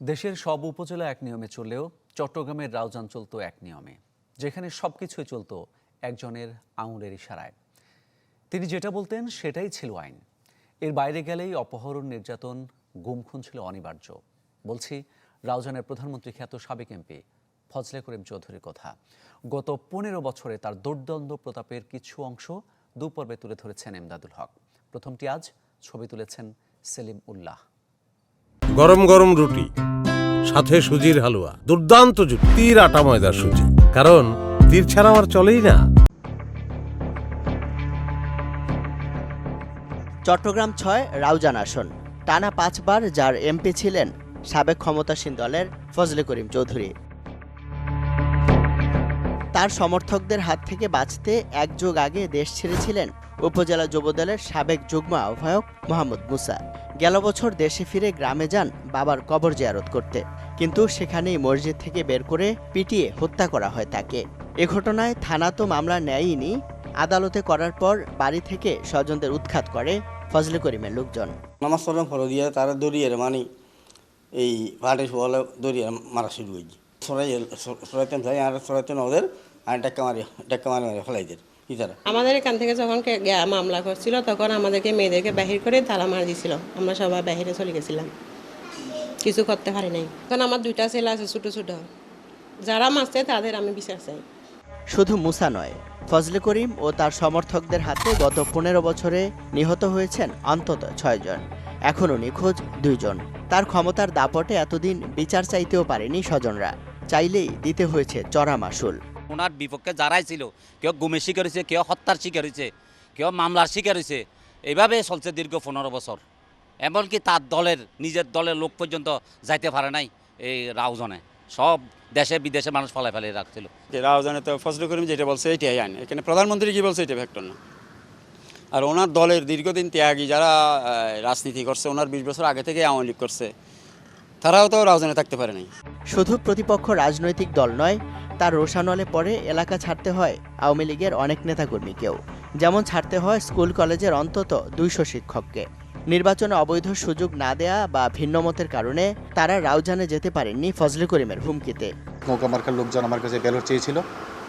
দেশের সব উপজেলা এক নিয়মে চললেও চট্টগ্রামের রাউজান চলতো এক নিয়মে, যেখানে সবকিছুই চলতো একজনের আঙুলের ইশারায়। তিনি যেটা বলতেন সেটাই ছিল আইন। এর বাইরে গেলেই অপহরণ, নির্যাতন গুমখুন ছিল অনিবার্য। বলছি, রাউজানের প্রধানমন্ত্রী খ্যাত সাবেক এমপি ফজলে করিম চৌধুরীর কথা। গত পনেরো বছরে তার দুর্দণ্ড প্রতাপের কিছু অংশ দুপর্বে তুলে ধরেছেন এমদাদুল হক। প্রথমটি আজ ছবি তুলেছেন সেলিম উল্লাহ। গরম গরম রুটি, সাথে সুজির হালুয়া। দুর্দান্ত জুটি। তীর আটা ময়দার সুজি। কারণ তীর ছাড়া আমার চলেই না। চট্টগ্রাম ছয়, রাউজান আসন। টানা পাঁচবার যার এমপি ছিলেন সাবেক ক্ষমতাসীন দলের ফজলে করিম চৌধুরী। তার সমর্থকদের হাত থেকে বাঁচতে এক যুগ আগে দেশ ছেড়েছিলেন উপজেলা যুবদলের সাবেক যুগ্ম আহ্বায়ক মোহাম্মদ মুসা। গেল বছর দেশে ফিরে গ্রামে যান বাবার কবর জিয়ারত করতে। কিন্তু সেখানেই মসজিদ থেকে বের করে পিটিয়ে হত্যা করা হয় তাকে। এ ঘটনায় থানা তো মামলা নেয়নি আদালতে করার পর বাড়ি থেকে স্বজনদের উৎখাত করে ফজলে করিমের লোকজন। নামাজ পড়লাম ফলো দিয়ে তারা দড়িয়ে মানে এই ভাটে শোয়ালে দড়িয়ে মারা শুরু হয়েছে। সরাই সরাইতেন আর সরাইতেন ওদের আর টাক্কা মারি টাক্কা মারি মারি ফেলাইদের আমাদের এখান থেকে যখন মামলা করছিল তখন আমাদেরকে মেয়েদেরকে বাহির করে তালা মার দিছিল। আমরা সবাই বাহিরে চলে গেছিলাম। কিছু করতে পারি নাই। কারণ আমার দুইটা ছেলে আছে ছোটো ছোটো। যারা মারছে তাদের আমি বিশ্বাস চাই। শুধু মুসা নয় ফজলে করিম ও তার সমর্থকদের হাতে গত পনেরো বছরে নিহত হয়েছেন অন্তত ছয়জন এখনও নিখোঁজ দুইজন। তার ক্ষমতার দাপটে এতদিন বিচার চাইতেও পারেনি স্বজনরা। চাইলেই দিতে হয়েছে চড়া মাসুল ওনার বিপক্ষে যারাই ছিল কেউ গুমের শিকার হয়েছে কেউ হত্যার শিকার হয়েছে কেউ মামলার শিকার হয়েছে এইভাবে চলছে দীর্ঘ পনেরো বছর এমনকি তার দলের নিজের দলের লোক পর্যন্ত যাইতে পারে নাই এই রাউজনে সব দেশে বিদেশে মানুষ ফলাই ফেলে রাখছিল। যে রাউজানে তো ফজল করিম যেটা বলছে এটাই আইন। এখানে প্রধানমন্ত্রী কি বলছে এটা ফ্যাক্টর না। আর ওনার দলের দীর্ঘদিন ত্যাগী যারা রাজনীতি করছে ওনার বিশ বছর আগে থেকে আওয়ামী লীগ করছে তারাও তো রাউজানে থাকতে পারে নাই। শুধু প্রতিপক্ষ রাজনৈতিক দল নয় তার রোষানলে পরে এলাকা ছাড়তে হয় আওয়ামী লীগের অনেক নেতাকর্মীকেও। যেমন ছাড়তে হয় স্কুল কলেজের অন্তত দুইশো শিক্ষককে। নির্বাচনে অবৈধ সুযোগ না দেয়া বা ভিন্নমতের কারণে তারা রাউজানে যেতে পারেননি ফজলে করিমের হুমকিতে। নৌকা লোকজন আমার কাছে ব্যালট চেয়েছিল।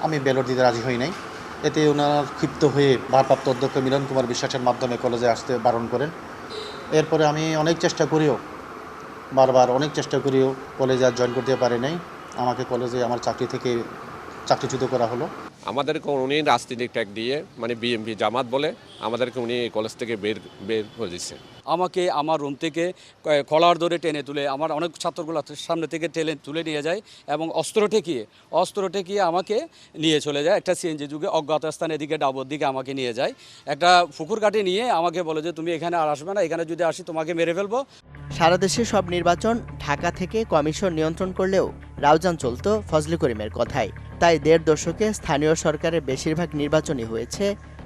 আমি ব্যালট দিতে রাজি হই নাই। এতে ওনারা ক্ষিপ্ত হয়ে ভারপ্রাপ্ত অধ্যক্ষ মিলন কুমার বিশ্বাসের মাধ্যমে কলেজে আসতে বারণ করেন। এরপরে আমি অনেক চেষ্টা করিও, বারবার অনেক চেষ্টা করিও কলেজে আর জয়েন করতে পারি নাই। আমাকে কলেজে আমার চাকরি থেকে চাকরিচ্যুত করা হলো। আমাদেরকে উনি রাজনৈতিক ট্যাগ দিয়ে মানে বিএমপি জামাত বলে আমাদেরকে উনি কলেজ থেকে বের বের করে দিচ্ছে আমাকে আমার রুম থেকে কলার ধরে টেনে তুলে আমার অনেক ছাত্রগুলো সামনে থেকে টেনে তুলে নিয়ে যায় এবং অস্ত্র ঠেকিয়ে অস্ত্র ঠেকিয়ে আমাকে নিয়ে চলে যায়। একটা সিএনজি যুগে অজ্ঞাত স্থান এদিকে ডাবর দিকে আমাকে নিয়ে যায়। একটা পুকুর কাটে নিয়ে আমাকে বলে যে তুমি এখানে আর আসবে না এখানে যদি আসি তোমাকে মেরে ফেলব। সারা দেশে সব নির্বাচন ঢাকা থেকে কমিশন নিয়ন্ত্রণ করলেও রাউজান চলত ফজলে করিমের কথাই তাই দেড় দশকে স্থানীয় সরকারের বেশিরভাগ নির্বাচনই হয়েছে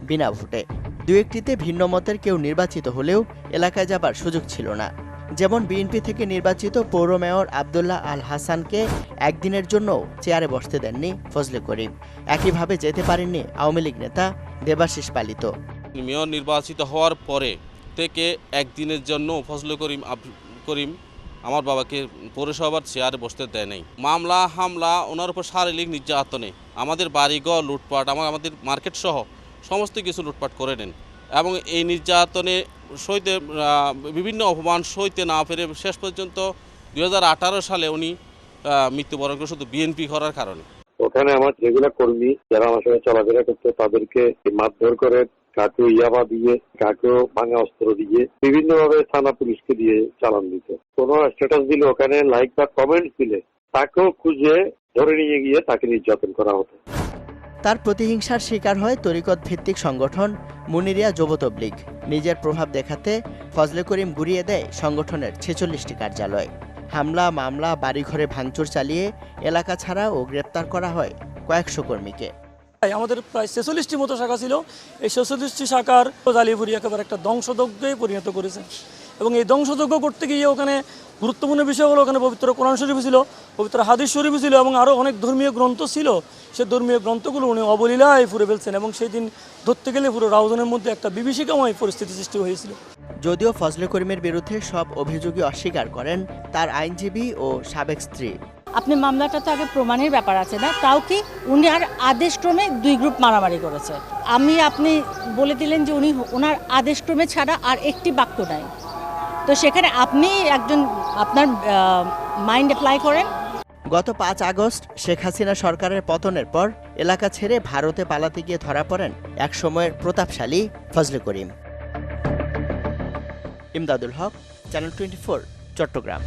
বিনা ভোটে। দু একটিতে ভিন্ন মতের কেউ নির্বাচিত হলেও এলাকায় যাবার সুযোগ ছিল না। যেমন বিএনপি থেকে নির্বাচিত পৌর মেয়র আবদুল্লাহ আল হাসানকে একদিনের জন্য চেয়ারে বসতে দেননি ফজলে করিম। একইভাবে যেতে পারেননি আওয়ামী লীগ নেতা দেবাশিস পালিত। মেয়র নির্বাচিত হওয়ার পরে থেকে একদিনের জন্য ফজলে করিম করিম আমার বাবাকে পৌরসভার চেয়ারে বসতে দেয় নাই। মামলা, হামলা, ওনার উপর শারীরিক নির্যাতনে আমাদের বাড়িঘর, লুটপাট, আমার আমাদের মার্কেট সহ সমস্ত কিছু লুটপাট করে নেন। এবং এই নির্যাতনে সইতে বিভিন্ন অপমান সইতে না পেরে শেষ পর্যন্ত দু হাজার আঠারো সালে উনি মৃত্যুবরণ করে শুধু বিএনপি করার কারণে। ওখানে আমার যেগুলো কর্মী, যারা আমার সঙ্গে চলাফেরা করতো, তাদেরকে মারধর করে কাকেও ইয়াবা দিয়ে, কাকেও ভাঙা অস্ত্র দিয়ে বিভিন্ন ভাবে থানা পুলিশকে দিয়ে চালান দিত। কোনো স্ট্যাটাস দিলে ওখানে লাইক বা কমেন্ট দিলে তাকেও খুঁজে ধরে নিয়ে গিয়ে তাকে নির্যাতন করা হতো। তার প্রতিহিংসার শিকার হয় তরিকত ভিত্তিক সংগঠন মুনিরিয়া যুব তবলিগ। নিজের প্রভাব দেখাতে ফজলে করিম গুড়িয়ে দেয় সংগঠনের ছেচল্লিশটি কার্যালয়। হামলা, মামলা, বাড়িঘরে ভাঙচুর চালিয়ে এলাকা ছাড়া ও গ্রেপ্তার করা হয় কয়েকশো কর্মীকে। আমাদের প্রায় ছেচল্লিশটি মতো শাখা ছিল। এই ছেচল্লিশটি শাখার জালিপুরি একেবারে একটা ধ্বংসযজ্ঞে পরিণত করেছে। এবং এই ধ্বংসযজ্ঞ করতে গিয়ে ওখানে গুরুত্বপূর্ণ বিষয় হলো, ওখানে পবিত্র কোরআন শরীফ ছিল, পবিত্র হাদিস শরীফ ছিল এবং আরও অনেক ধর্মীয় গ্রন্থ ছিল। সে ধর্মীয় গ্রন্থগুলো উনি অবলীলায় ফুরে ফেলছেন এবং সেই দিন ধরতে গেলে পুরো রাউজানের মধ্যে একটা বিভীষিকাময় পরিস্থিতি সৃষ্টি হয়েছিল। যদিও ফজলে করিমের বিরুদ্ধে সব অভিযোগই অস্বীকার করেন তার আইনজীবী ও সাবেক স্ত্রী। আপনি মামলাটা তো আগে প্রমাণের ব্যাপার আছে না, তাও কি উনি আর আদেশক্রমে দুই গ্রুপ মারামারি করেছে? আমি, আপনি বলে দিলেন যে উনি ওনার আদেশক্রমে ছাড়া আর একটি বাক্য নাই। তো সেখানে আপনি একজন, আপনার মাইন্ড অ্যাপ্লাই করেন। গত পাঁচ আগস্ট শেখ হাসিনা সরকারের পতনের পর এলাকা ছেড়ে ভারতে পালাতে গিয়ে ধরা পড়েন এক সময়ের প্রতাপশালী ফজলে করিম। Imdadul Haque channel twenty Chattogram.